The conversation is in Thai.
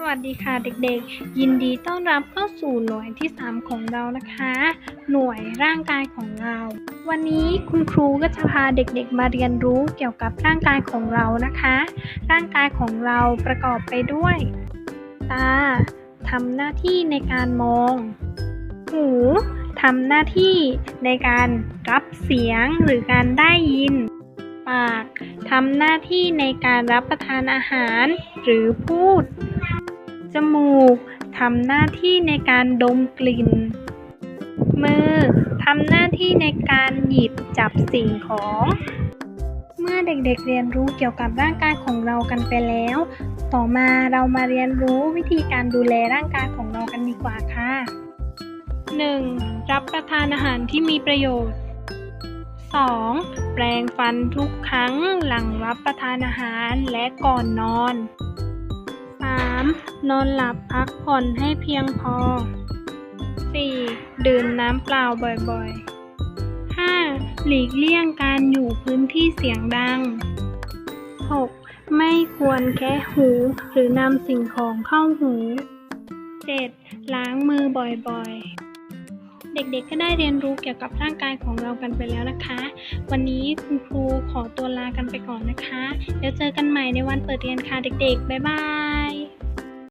สวัสดีค่ะเด็กๆ ยินดีต้อนรับเข้าสู่หน่วยที่ 3 ของเรานะคะ หน่วยร่างกายของเรา วันนี้คุณครูก็จะพาเด็กๆ มาเรียนรู้เกี่ยวกับร่างกายของเรานะคะ ร่างกายของเราประกอบไปด้วย ตาทำหน้าที่ในการมอง หูทำหน้าที่ในการรับเสียงหรือการได้ยิน ปากทำหน้าที่ในการรับประทานอาหารหรือพูด จมูกทำหน้าที่ในการดมกลิ่น มือทำหน้าที่ในการหยิบจับสิ่งของ เมื่อเด็กๆเรียนรู้เกี่ยวกับร่างกายของเรากันไปแล้ว ต่อมาเรามาเรียนรู้วิธีการดูแลร่างกายของเรากันดีกว่าค่ะ 1. รับประทานอาหารที่มีประโยชน์ 2. แปรงฟันทุกครั้งหลังรับประทานอาหารและก่อนนอน 3. นอนหลับพักผ่อนให้เพียงพอ 4. ดื่มน้ำเปล่าบ่อยๆ 5. หลีกเลี่ยงการอยู่พื้นที่เสียงดัง 6. ไม่ควรแคะหูหรือนำสิ่งของเข้าหู 7. ล้างมือบ่อยๆเด็กๆ ก็ได้เรียนรู้เกี่ยวกับร่างกายของเรากันไปแล้วนะคะ วันนี้คุณครูขอตัวลากันไปก่อนนะคะ แล้วเจอกันใหม่ในวันเปิดเรียนค่ะเด็กๆ บ๊ายบาย